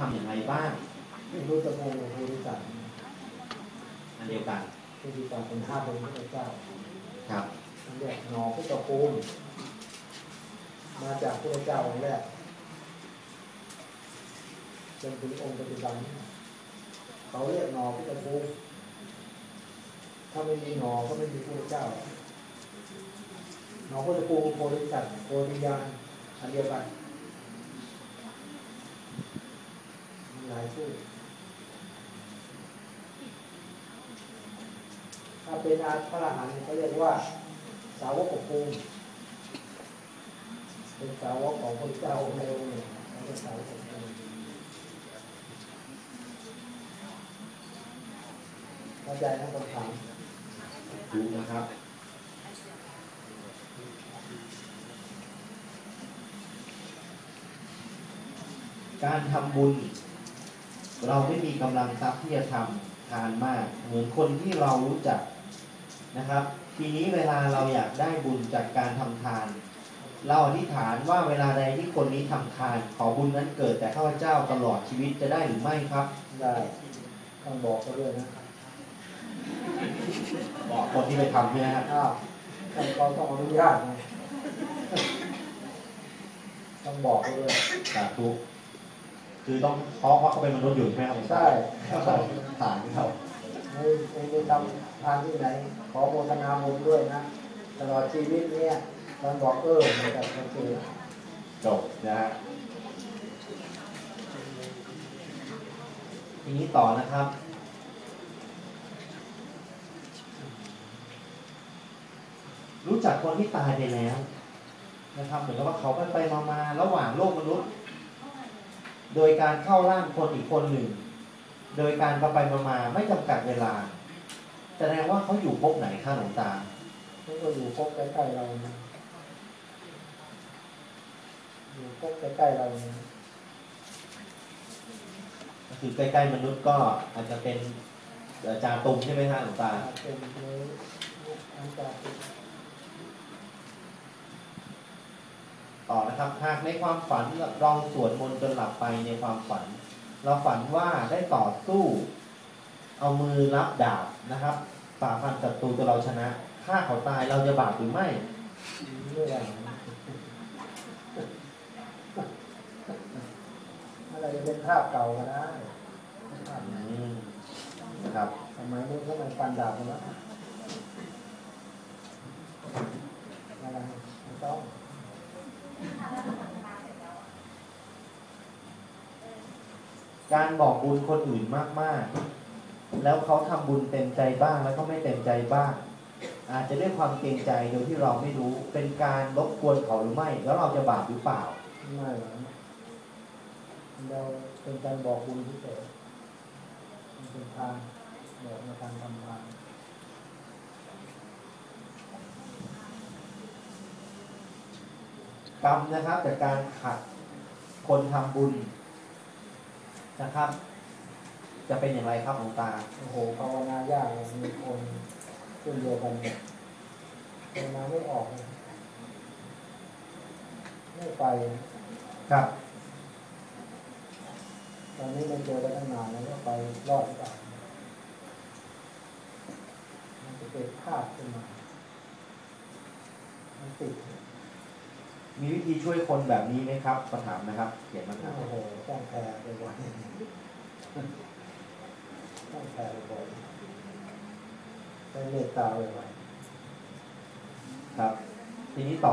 ทำอย่างไรบ้างไม่รู้จะโกงกับผู้ที่จัดอันเดียวกันผู้ที่จัดเป็นห้าเป็นพระเจ้า ครับอันเรียกหนอพุทธภูมิมาจากพระเจ้าองค์แรกจนถึงองค์ปัจจุบันนี้เขาเรียกหนอพุทธภูมิถ้าไม่มีหนอก็ไม่มีพระเจ้าหนอพุทธภูมิโพธิสัตว์โพธิญาณอันเดียวกัน มีหลายชื่อ ถ้าเป็นอาพระอรหันต์เขาเรียกว่า สาวกของภูมิเป็นสาวกของพระเจ้าใดองค์หนึ่งเขาเรียกสาวกของภูมิเข้าใจนะคำถามดูกนะครับการทำบุญ เราไม่มีกำลังทรัพย์ที่จะทำทานมาก เหมือนคนที่เรารู้จักนะครับ ทีนี้เวลาเราอยากได้บุญจากการทำทาน เราอธิษฐานว่าเวลาใดที่คนนี้ทำทาน ขอบุญนั้นเกิดแต่ข้าพเจ้าตลอดชีวิตจะได้หรือไม่ครับ ได้ต้องบอกเขาด้วยนะบอกคนที่ไปทำเนี่ยนะครับอ้าวต้องเขาต้องอนุญาตนะต้องบอกเขาด้วยสาธุ คือต้องเพราะเพราะเขาเป็นมนุษย์อยู่ใช่ไหมครับใช่ต้องฐานเขาไม่ไม่ได้ทำทานที่ไหน ขอโมทนาบุญด้วยนะตลอดชีวิตเนี่ยตอนบอกเออเหมือนกับโอเคจบนะฮะทีนี้ต่อนะครับรู้จักคนที่ตายไปแล้วนะครับเหมือนกับว่าเขาไปไปมามาระหว่างโลกมนุษย์ โดยการเข้าร่างคนอีกคนหนึ่ง โดยการไปไปมามาไม่จำกัดเวลา แสดงว่าเขาอยู่ภพไหนข้าหลวงตานี่ก็อยู่พบใกล้ๆเรานะอยู่พบใกล้ๆเรานะก็คือใกล้ๆมนุษย์ก็อาจจะเป็นเอ่อจาตุมใช่ไหมฮะหลวงตาอาจเป็นในอันจาก ต่อนะครับหากในความฝันเราสวดมนต์จนหลับไปในความฝัน เราฝันว่าได้ต่อสู้ เอามือรับดาบนะครับฝ่าฟันศัตรูจนเราชนะฆ่าเขาตายเราจะบาปหรือไม่เรื่องอะไรจะเป็นภาพเก่าก็ได้ภาพอืมนะครับสมัยนู้นเขามันฟันดาบกันแล้วอะไรไม่ต้อง การบอกบุญคนอื่นมากๆ แล้วเขาทำบุญเต็มใจบ้างแล้วก็ไม่เต็มใจบ้าง อาจจะด้วยความเกรงใจโดยที่เราไม่รู้เป็นการรบกวนเขาหรือไม่ แล้วเราจะบาปหรือเปล่าไม่หรอกเราเป็นการบอกบุญที่เกิดมันเป็นทางบอกในทางทำทานกรรมนะครับจากการขัดคนทำบุญ นะครับ จะเป็นอย่างไรครับหลวงตาโอ้โหภาวนายากเลยมีคนเช่นเดียวกันเนี่ยภาวนาไม่ออกเลยไม่ไปครับ ตอนนี้มันเจอกันตั้งนานแล้วก็ไปรอดหรือเปล่ามันจะเกิดภาพขึ้นมามันติด มีวิธีช่วยคนแบบนี้ไหมครับประถามนะครับเขียนมาถามโอ้โหต้องแพ้ไปบ่อยต้องแพ้ไปบ่อยไปเมตตาไปบ่อยครับ ทีนี้ต่อ